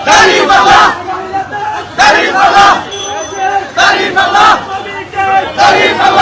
Dari Malah! Dari Malah! Dari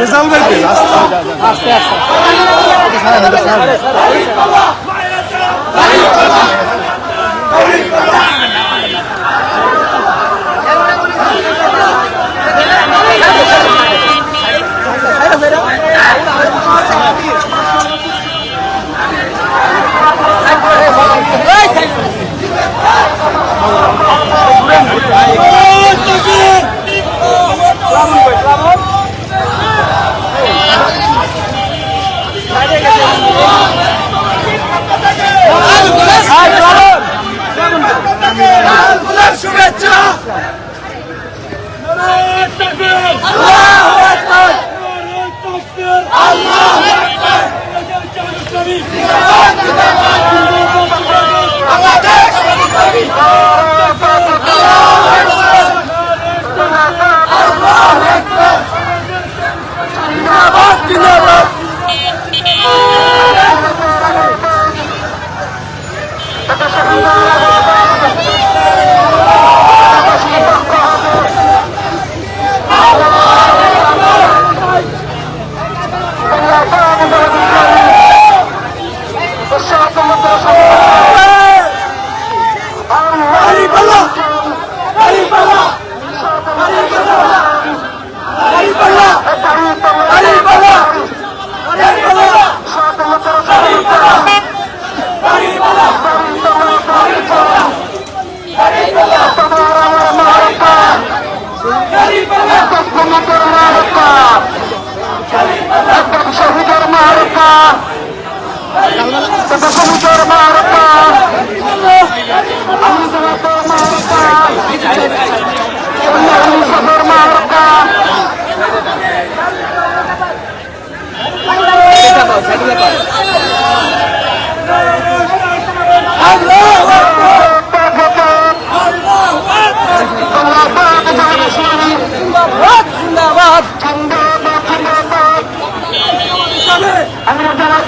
result আস্তে আস্তে আস্তে আস্তে আমরা যারা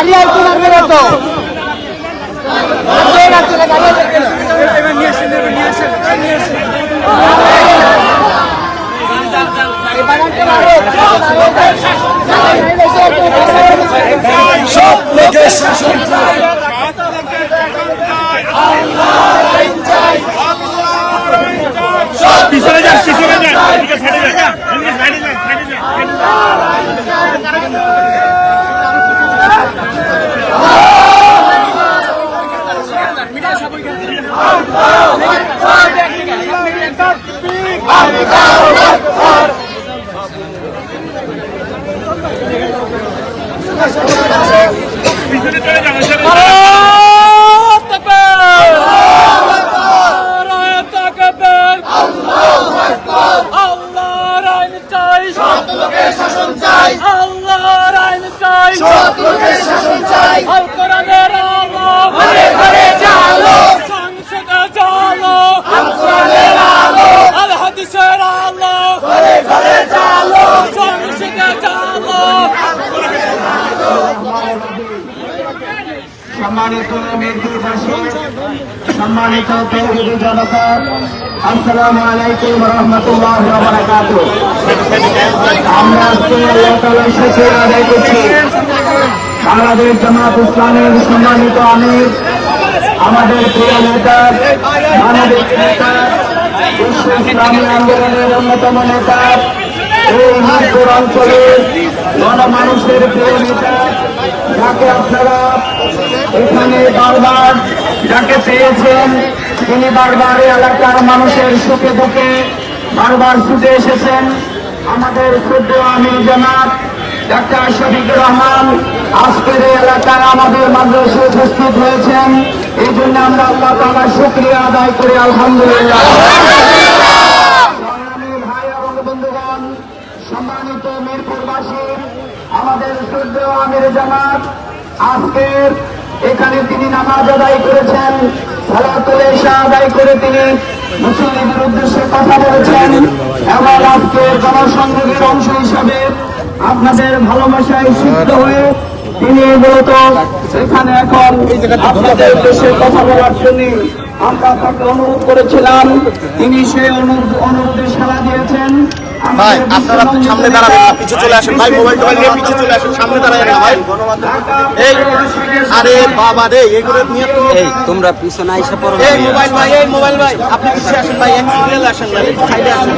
গাড়ি আর তোমার বেরো তো সব লোকের শাসন চাই পিছনে যান পিছনে যান এদিকে সাইডে যান এদিকে সাইডে যান পিছনে চলে যান পিছনে আল্লাহর আইন চাই সব লোকের শাসন চাই আল্লাহর আইন চাই সব লোকের শাসন চাই আল কোরআনের আলো ঘরে ঘরে জালো সংসদে চালো কোরআনের আলো আল হাদিসের আলো ঘরে ঘরে জালো সংসদে চালো সম্মানিত মেদিনীবাসী সম্মানিত তৌহিদি জনতা আসসালামু আলাইকুম রহমতুল্লাহ আমরা আজকে আল্লাহ শুকরিয়া আদায় করছি। বাংলাদেশ জামাত ইসলামের সম্মানিত আমির, আমাদের প্রিয় নেতা মানবিক নেতা বিশ্ব ইসলামী আন্দোলনের অন্যতম নেতা, এই মিরপুর অঞ্চলের গণমানুষের প্রিয় নেতা, যাকে আপনারা এখানে বারবার যাকে পেয়েছেন তিনি বারবার এলাকার মানুষের সুখে দুঃখে বারবার ছুটে এসেছেন। আমাদের ক্ষুদ্র আমি জানাত ডাক্তার শফিকুর রহমান, আজকের এই এলাকায় আমাদের মাদ্রাসে উপস্থিত হয়েছেন। এই জন্য আমরা আল্লাহ তাআলার শুক্রিয়া আদায় করি, আলহামদুলিল্লাহ। আমাদের সূর্য আমির জামাত, আজকের এখানে তিনি নামাজ আদায় করেছেন। সালাতুল আদায় করে তিনি মুসলিমদের উদ্দেশ্যে কথা বলেছেন। এবং আজকের জনসংযোগের অংশ হিসাবে আপনাদের ভালোবাসায় সিদ্ধ হয়ে তিনি মূলত এখানে এখন আপনাদের উদ্দেশ্যে কথা বলার জন্য আমরা তাকে অনুরোধ করেছিলাম। তিনি সেই অনুরোধে সাড়া দিয়েছেন। ভাই আপনারা সামনে দাঁড়াবেন না পিছু চলে আসেন ভাই মোবাইল টোবাইল নিয়ে পিছু চলে আসেন সামনে দাঁড়াবেন না ভাই এই আরে বাবা রে এগুলো নিয়ে তো এই তোমরা পিছনে আইসা পড়ো এই মোবাইল ভাই এই মোবাইল ভাই আপনি পিছিয়ে আসেন ভাই এক সিরিয়াল আসেন না সাইডে আসেন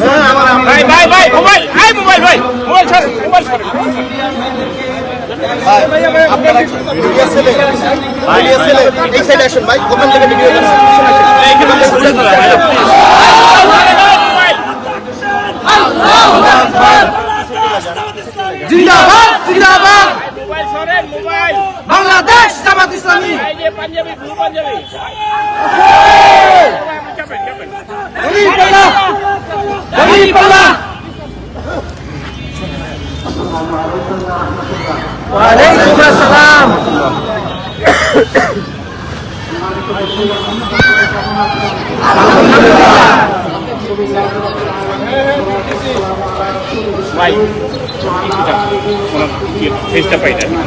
হ্যাঁ ভাই ভাই ভাই মোবাইল এই মোবাইল ভাই মোবাইল ছাড় মোবাইল ছাড় আপনারা ভিডিও ছেলে ভিডিও ছেলে এই সাইডে আসেন ভাই ওখান থেকে ভিডিও জিন্দাবাদ জিন্দাবাদ। মোবাইল সরেন মোবাইল। বাংলাদেশ জামাত ইসলামী। পাঞ্জাবি ব্লু পাঞ্জাবি। ভাই ফেসটা পাই না।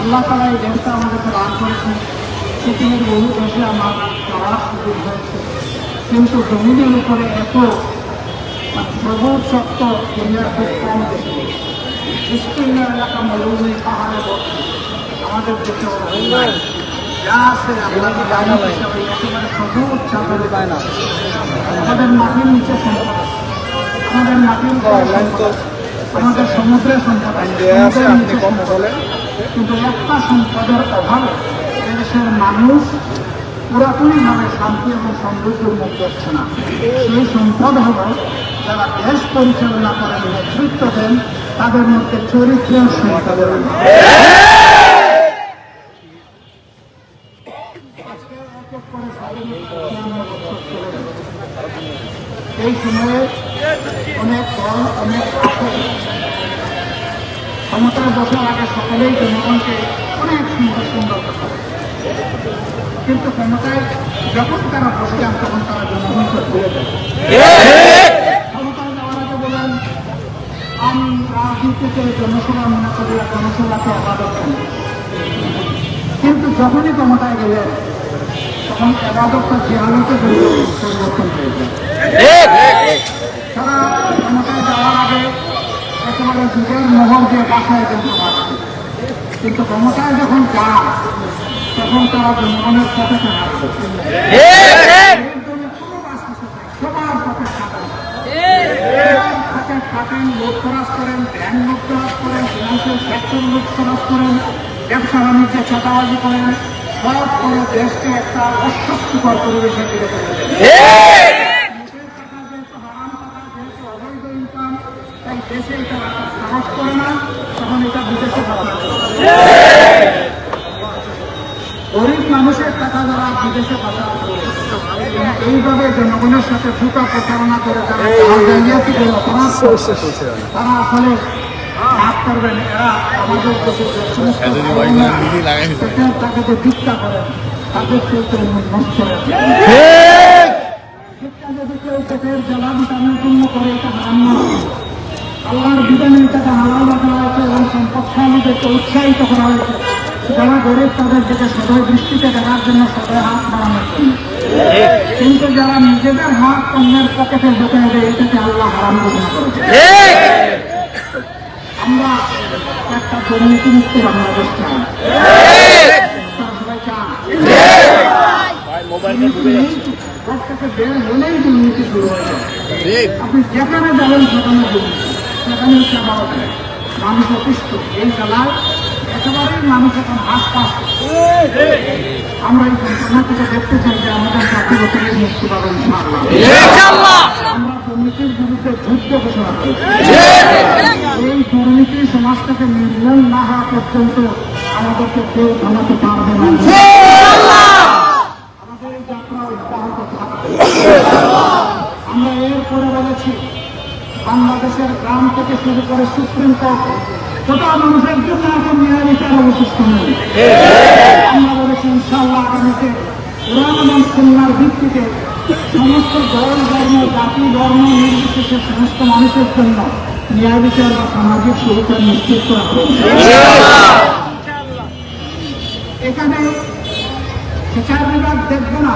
আল্লাহ তালা এই দেশটা আমাদেরকে দান করেছেন। পৃথিবীর বহু দেশে আমার যাওয়ার সুযোগ হয়েছে। কিন্তু জমিনের উপরে এত সবুজ সত্য দুনিয়ার খুব কম বিস্তীর্ণ এলাকা মরুভূমি পাহাড়ে বসে। আমাদের দেশে। যা আছে আমাদের মাটির নিচে সম্পদ। আপনাদের মাটির আমাদের সমুদ্রের সম্পদ সম্পদ। কিন্তু একটা সম্পদের অভাবে এদেশের মানুষ পুরাতনভাবে শান্তি এবং সমৃদ্ধির মুখ হচ্ছে না সেই সম্পদ হল যারা দেশ পরিচালনা করেন নেতৃত্ব দেন তাদের মধ্যে চরিত্রের সম্পদের অভাব। আজকে এক এক করে স্বাধীন পঞ্চান্ন বছর চলে গেল। এই সময়ে অনেক দল অনেক শাসক ক্ষমতায় বসার আগে সকলেই জনগণকে অনেক সুন্দর সুন্দর কথা কিন্তু ক্ষমতায় যখন তারা বসে যান, তখন তারা জনগণকে ভুলে জনসভা মনে করি জনসভাকে আবাদত কিন্তু যখনই ক্ষমতায় গেলেন, তখন আবাদতটা জিয়ালতে পরিবর্তন হয়ে যায় তারা ক্ষমতায় যাওয়ার আগে একেবারে দিয়ে বাসায় কিন্তু আসছে কিন্তু ক্ষমতায় যখন যান তখন তারা জনগণের পথে হাঁটছে সবার পথে খাটেন লোক খরচ করেন, ব্যাংক লোক খরচ করেন ফিনান্সিয়াল সেক্টর লোক খরচ করেন, ব্যবসা বাণিজ্যে ছাতাবাজি করেন, সব করে দেশকে একটা অস্বস্তিকর পরিবেশের দিকে যায় দেশের টাকা যেহেতু হারাম টাকা যেহেতু অবৈধ ইনকাম তাই দেশে এটা সাহস করে না তখন এটা বিদেশে গরিব মানুষের টাকা যারা বিদেশে পাচার এইভাবে জনগণের সাথে দ্রুত প্রচারণা করে যারা অপরাধ তারা আসলে লাভ করবেন এরা আমাদের দেশে যে সমস্ত পেটের ভিক্ষা করেন তাদের চরিত্র নষ্ট করে ভিক্ষা যদি কেউ পেটের জ্বালা বিটানোর জন্য করে এটা হারাম আল্লাহর বিধানে এটাকে হালাল রাখা হয়েছে এবং সম্পদশালীদেরকে উৎসাহিত করা হয়েছে। যারা গরিব, তাদের দিকে সদয় দৃষ্টিতে দেখার জন্য সদয় হাত জন্য কিন্তু যারা নিজেদের হাত অন্যের পকেটে ঢুকে দেয়, এটাকে আল্লাহ হারাম ঘোষণা করেছে। আমরা একটা দুর্নীতি মুক্ত বাংলাদেশ চাই। দুর্নীতি থেকে শুরু হয়ে আপনি যেখানে যাবেন সেখানে দুর্নীতি। সেখানে হচ্ছে আবার মানুষ অতিষ্ঠ এই জেলায় একেবারেই মানুষ এখন আশপাশ আমরা এই ঘটনা থেকে দেখতে চাই যে আমাদের জাতি থেকে মুক্তি ইনশাআল্লাহ। আমরা দুর্নীতির বিরুদ্ধে যুদ্ধ ঘোষণা করেছি এই দুর্নীতি সমাজ থেকে নির্মূল না হওয়া পর্যন্ত আমাদেরকে কেউ থামাতে পারবে না আমাদের এই যাত্রা অব্যাহত থাকবে আমরা এরপরে বলেছি বাংলাদেশের গ্রাম থেকে শুরু করে সুপ্রিম কোর্ট কোটা মানুষের জন্য এখন ন্যায় অবশিষ্ট নেই। আমরা বলেছি ইনশাল্লাহ আগামীতে কোরআন এবং সন্ন্যার ভিত্তিতে সমস্ত দল, ধর্ম, জাতি ধর্ম নির্বিশেষে সমস্ত মানুষের জন্য ন্যায় বিচার বা সামাজিক সুবিধা নিশ্চিত করা এখানে বিচার বিভাগ দেখবে না।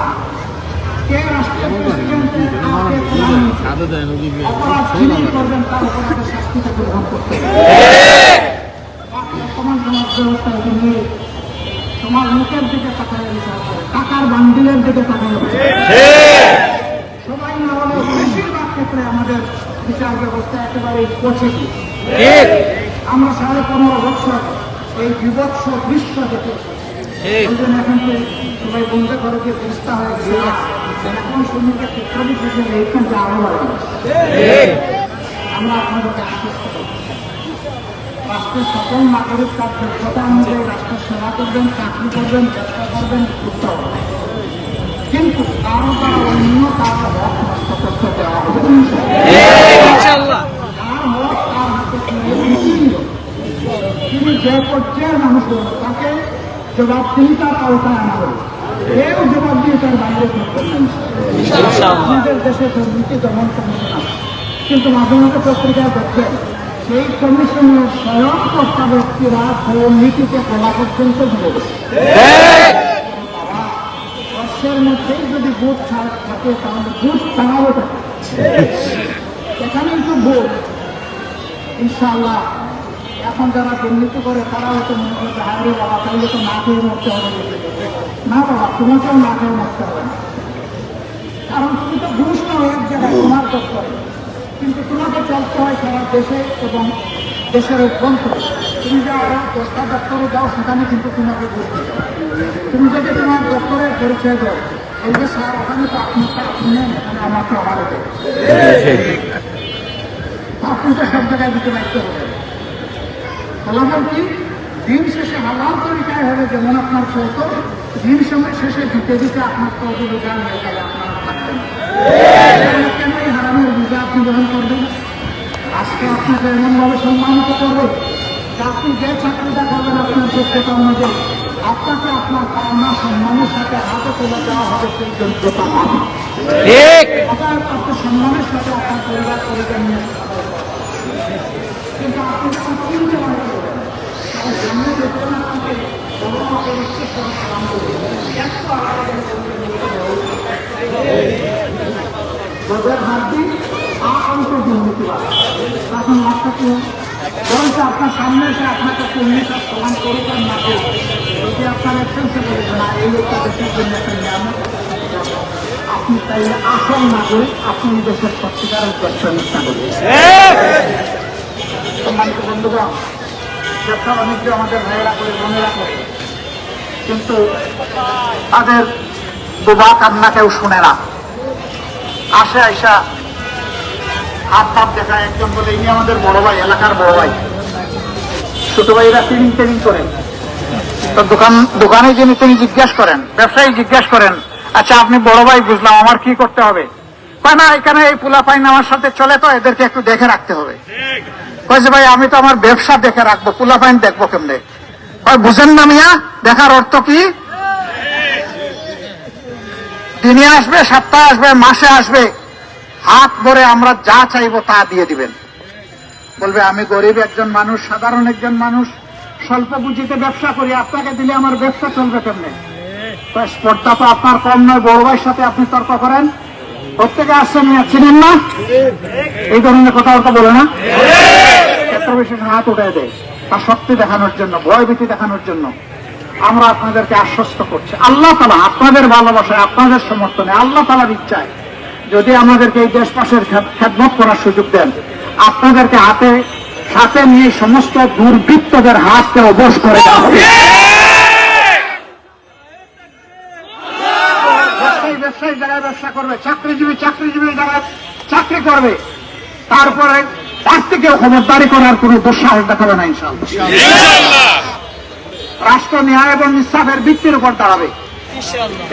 তোমার মুখের দিকে তাকায় টাকার বান্ডিলের দিকে হবে। সবাই না হলে বেশিরভাগ ক্ষেত্রে আমাদের বিচার ব্যবস্থা একেবারে পৌঁছেছি আমরা সাড়ে পনেরো বছর এই বিভৎস দৃশ্য দেখেছি এখন সবাই বন্ধ করে দিয়ে চেষ্টা হয়ে এখন শুনিকে ক্ষেত্র বিশেষে এইখান যে আমরা আপনাদেরকে আশ্বস্ত করছি। রাষ্ট্রের সকল নাগরিক তার যোগ্যতা অনুযায়ী রাষ্ট্রের সেবা করবেন চাকরি করবেন চেষ্টা করবেন হবেন কিন্তু কারও দ্বারা অন্য কারও হক নষ্ট করতে দেওয়া তার হবে। তিনি যে পর্যায়ের মানুষ তাকে জবাবদিহিতার আওতায় আনা হবে কেউ জবাবদিহিতার বাইরে থাকবে না। আমাদের দেশে দুর্নীতি দমন কমিশন আছে। কিন্তু মাঝে মাঝে পত্রিকায় দেখবেন সেই কমিশনের স্বয়ং কর্তা ব্যক্তিরা দুর্নীতিতে বলা পর্যন্ত গেছে বর্ষের মধ্যেই যদি বুথ থাকে তাহলে বুথ ছাড়াবো থাকে এখানেই তো ভোট। ইনশাআল্লাহ। এখন যারা দুর্নীতি করে তারা হয়তো মনে করছে হারে বাবা তাহলে তো না খেয়ে মরতে হবে। না বাবা তোমাকেও না খেয়ে মরতে হবে। কারণ তুমি তো ঘুষ নাও এক জায়গায় তোমার দপ্তরে কিন্তু তোমাকে চলতে হয় সারা দেশে এবং দেশের অভ্যন্তরে। তুমি যাও দশটা দপ্তরে যাও সেখানে কিন্তু তোমাকে বুঝতে তুমি যদি তোমার দপ্তরের পরিচয় দাও এই যে স্যার ওখানে তো শুনেন এখানে আমাকে আমার আপনি তো সব জায়গায় দিতে বাধ্য হবে ফলাফল কি দিন শেষে হালাল তরিকায় হবে যেমন আপনার চলতো। দিন সময় শেষে দিতে দিতে আপনার কত রোজান হয়ে আপনারা থাকবেন। তাহলে কেন এই হারামের বুঝে আপনি গ্রহণ করবেন? আজকে আপনাকে এমনভাবে সম্মানিত করবে আপনি যে চাকরিটা করবেন আপনার যোগ্যতা অনুযায়ী আপনাকে আপনার পাওনা সম্মানের সাথে হাতে তুলে দেওয়া হবে সেই যোগ্যতা পাবে। ঠিক। অতএব আপনি সম্মানের সাথে আপনার পরিবার পরিবার নিয়ে কিন্তু আপনি যখন রোজের দিন আকান্ত দুর্নীতিবাদ তখন আপনাকে বরঞ্চ আপনার সামনে এসে আপনাকে পুণ্যটা প্রমাণ করুক আর না করুক যদি আপনার এক্সেন্সে বলবেন না এই ব্যবসা বাণিজ্য আমাদের করে, বোনেরা করে। কিন্তু তাদের দুবা কান্না কেউ শুনে না। আসে, আইসা হাত একজন বলে, ইনি আমাদের বড় ভাই, এলাকার বড় ভাই। ছোট ভাইরা ট্রেনিং ট্রেনিং করেন তো দোকান, দোকানে যিনি তিনি জিজ্ঞেস করেন, ব্যবসায়ী জিজ্ঞেস করেন আচ্ছা আপনি বড় ভাই, বুঝলাম, আমার কি করতে হবে? না, এখানে এই পোলা পাইন আমার সাথে চলে তো, এদেরকে একটু দেখে রাখতে হবে। কয়েছে ভাই, আমি তো আমার ব্যবসা দেখে রাখব পোলা পাইন দেখব কেমনে? কয় বুঝেন না মিয়া, দেখার অর্থ কি? দিনে আসবে, সপ্তাহে আসবে, মাসে আসবে, হাত ভরে আমরা যা চাইব তা দিয়ে দিবেন। বলবে, আমি গরিব একজন মানুষ, সাধারণ একজন মানুষ, স্বল্প পুঁজিতে ব্যবসা করি, আপনাকে দিলে আমার ব্যবসা চলবে কেমনে? স্পর্ধা তো আপনার কম নয়, বড় ভাইয়ের সাথে আপনি তর্ক করেন। প্রত্যেকে আসছেন মিয়া, চিনেন না? এই ধরনের কথাবার্তা বলে না? ক্ষেত্র বিশেষ হাত উঠে দেয়। তার শক্তি দেখানোর জন্য ভয়ভীতি দেখানোর জন্য আমরা আপনাদেরকে আশ্বস্ত করছি। আল্লাহ তালা আপনাদের ভালোবাসায় আপনাদের সমর্থনে আল্লাহ তালার ইচ্ছায় যদি আমাদেরকে এই দেশবাসের খেদমত করার সুযোগ দেন আপনাদেরকে হাতে সাথে নিয়ে সমস্ত দুর্বৃত্তদের হাতকে অবশ করে দেওয়া হবে। ব্যবসায়ী জায়গায় ব্যবসা করবে চাকরিজীবী চাকরিজীবী জায়গায় চাকরি করবে তারপরে তার থেকেও খবরদারি করার কোন দুঃসাহস দেখাবে না ইনশাল্লাহ রাষ্ট্র ন্যায় এবং ইনসাফের ভিত্তির উপর দাঁড়াবে।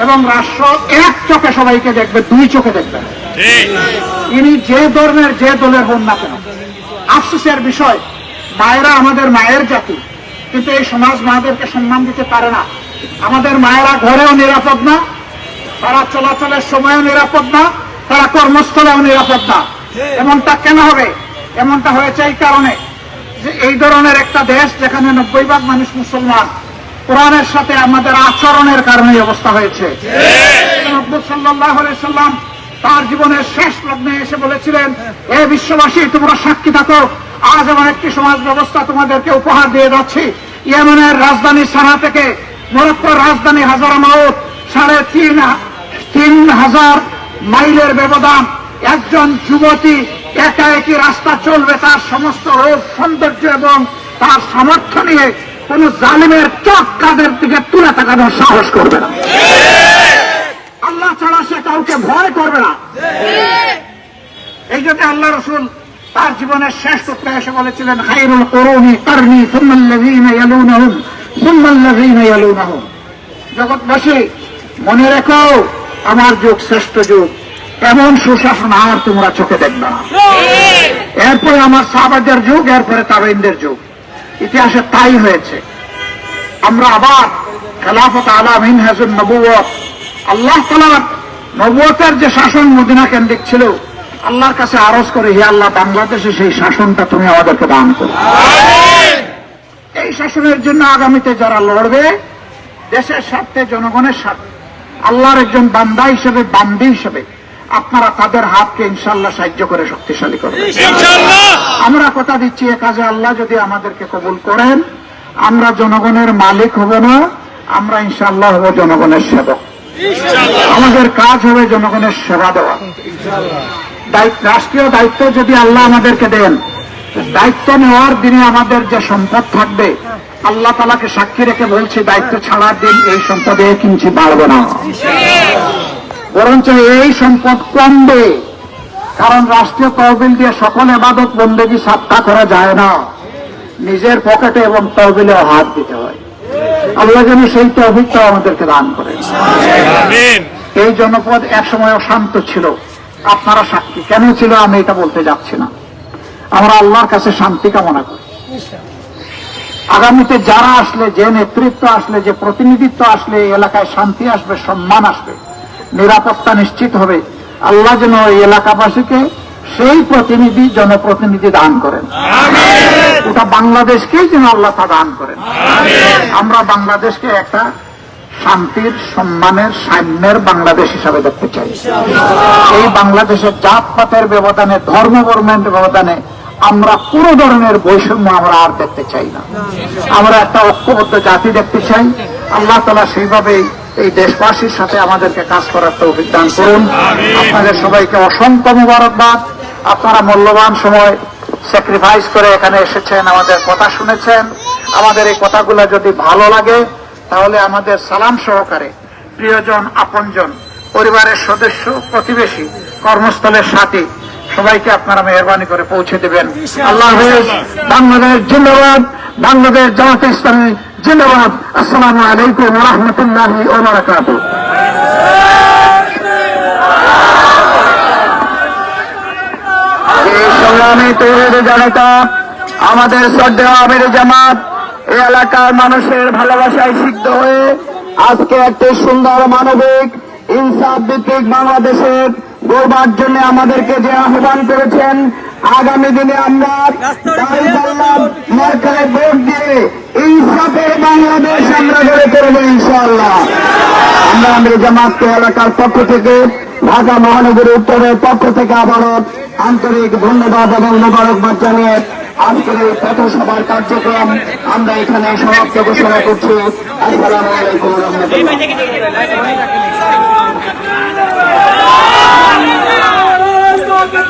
এবং রাষ্ট্র এক চোখে সবাইকে দেখবে দুই চোখে দেখবে। ইনি যে ধর্মের যে দলের হন না কেন। আফসোসের বিষয় মায়েরা আমাদের মায়ের জাতি কিন্তু এই সমাজ মায়েদেরকে সম্মান দিতে পারে না। আমাদের মায়েরা ঘরেও নিরাপদ না তারা চলাচলের সময়ও নিরাপদ না, তারা কর্মস্থলেও নিরাপদ না। এমনটা কেন হবে? এমনটা হয়েছে এই কারণে যে এই ধরনের একটা দেশ যেখানে নব্বই ভাগ মানুষ মুসলমান, কোরআনের সাথে আমাদের আচরণের কারণে অবস্থা হয়েছে। তার জীবনের শেষ লগ্নে এসে বলেছিলেন এ বিশ্ববাসী, তোমরা সাক্ষী থাকো। আজ এমন একটি সমাজ ব্যবস্থা তোমাদেরকে উপহার দিয়ে যাচ্ছি। ইয়েমেনের রাজধানী সানা থেকে, মরক্কোর রাজধানী হাজারা মাউত, সাড়ে তিন তিন হাজার মাইলের ব্যবধান একজন যুবতী একা একই রাস্তা চলবে, তার সমস্ত রূপ সৌন্দর্য এবং তার সামর্থ্য নিয়ে কোন জালিমের চোখ কাদের দিকে তুলে তাকানোর সাহস করবে না। আল্লাহ ছাড়া সে কাউকে ভয় করবে না। এই জন্য আল্লাহ রসুল তার জীবনের শেষ সূত্রে এসে বলেছিলেন হাইরুল করুনি কারনি সুম্মাল্লাযীনা ইয়ালুনাহুম সুম্মাল্লাযীনা ইয়ালুনাহুম। জগৎবাসী, মনে রেখো আমার যুগ শ্রেষ্ঠ যুগ। এমন সুশাসন আর তোমরা চোখে দেখবে না। এরপরে আমার সাহাবাদের যুগ, এরপরে তাবেইনদের যুগ। ইতিহাসে তাই হয়েছে। আমরা আবার খেলাফত আলা মিনহাজুন নবুয়ত আল্লাহ তালার নবুয়তের যে শাসন মদিনা কেন্দ্রিক ছিল, আল্লাহর কাছে আরজ করে, হে আল্লাহ, বাংলাদেশে সেই শাসনটা তুমি আমাদেরকে দান করো। এই শাসনের জন্য আগামীতে যারা লড়বে, দেশের স্বার্থে, জনগণের স্বার্থে আল্লাহর একজন বান্দা হিসেবে বান্দি হিসেবে আপনারা তাদের হাতকে ইনশাল্লাহ সাহায্য করে শক্তিশালী করবেন। আমরা কথা দিচ্ছি এ কাজে আল্লাহ যদি আমাদেরকে কবুল করেন আমরা জনগণের মালিক হব না আমরা ইনশাল্লাহ হব জনগণের সেবক। আমাদের কাজ হবে জনগণের সেবা দেওয়া। রাষ্ট্রীয় দায়িত্ব যদি আল্লাহ আমাদেরকে দেন দায়িত্ব নেওয়ার দিনে আমাদের যে সম্পদ থাকবে আল্লাহ তালাকে সাক্ষী রেখে বলছি দায়িত্ব ছাড়ার দিন এই সম্পদে কিঞ্চি বাড়বে না। বরঞ্চ এই সম্পদ কমবে কারণ রাষ্ট্রীয় তহবিল দিয়ে সকল এবাদত বন্দেগী সাপ্তাহ করা যায় না। নিজের পকেটে এবং তহবিলেও হাত দিতে হয়। আল্লাহ যেন সেই তহবিলটাও আমাদেরকে দান করে এই জনপদ একসময় অশান্ত ছিল। আপনারা সাক্ষী কেন ছিল আমি এটা বলতে যাচ্ছি না। আমরা আল্লাহর কাছে শান্তি কামনা করি। আগামীতে যারা আসলে যে নেতৃত্ব আসলে যে প্রতিনিধিত্ব আসলে এই এলাকায় শান্তি আসবে সম্মান আসবে নিরাপত্তা নিশ্চিত হবে আল্লাহ যেন এই এলাকাবাসীকে সেই প্রতিনিধি জনপ্রতিনিধি দান করেন। ওটা বাংলাদেশকেই যেন আল্লাহ তা দান করেন। আমরা বাংলাদেশকে একটা শান্তির সম্মানের সাম্যের বাংলাদেশ হিসাবে দেখতে চাই। এই বাংলাদেশের জাত জাতপাতের ব্যবধানে ধর্ম বর্মের ব্যবধানে আমরা পুরো ধরনের বৈষম্য আমরা আর দেখতে চাই না। আমরা একটা ঐক্যবদ্ধ জাতি দেখতে চাই। আল্লাহ তালা সেইভাবেই এই দেশবাসীর সাথে আমাদেরকে কাজ করার তো অভিজ্ঞান করুন। আপনাদের সবাইকে অসংখ্য মুবারকবাদ। আপনারা মূল্যবান সময় স্যাক্রিফাইস করে এখানে এসেছেন আমাদের কথা শুনেছেন। আমাদের এই কথাগুলো যদি ভালো লাগে তাহলে আমাদের সালাম সহকারে প্রিয়জন আপনজন পরিবারের সদস্য প্রতিবেশী কর্মস্থলের সাথী সবাইকে আপনারা মেহরবানি করে পৌঁছে দেবেন। আল্লাহ বাংলাদেশ জিন্দাবাদ। বাংলাদেশ জামাত ইসলামী জিন্দাবাদ। আসসালামু আলাইকুম রহমতুল্লাহ ও সংগ্রামী তৈরি জনতা আমাদের শ্রদ্ধেয় আমির জামাত এই এলাকার মানুষের ভালোবাসায় সিদ্ধ হয়ে আজকে একটি সুন্দর মানবিক ইনসাফ ভিত্তিক বাংলাদেশের গোবার জন্য আমাদেরকে যে আহ্বান করেছেন আগামী দিনে আমরা মার্কায় ভোট দিয়ে ইনসাফের বাংলাদেশ আমরা গড়ে করব ইনশাল্লাহ আমরা আমরা জামাত এলাকার পক্ষ থেকে ঢাকা মহানগরী উত্তরের পক্ষ থেকে আবারও আন্তরিক ধন্যবাদ এবং মোবারকবাদ জানিয়ে আজকের এই পথসভার কার্যক্রম আমরা এখানে সমাপ্ত ঘোষণা করছি। আসসালামু আলাইকুম রহমতুল্লাহ।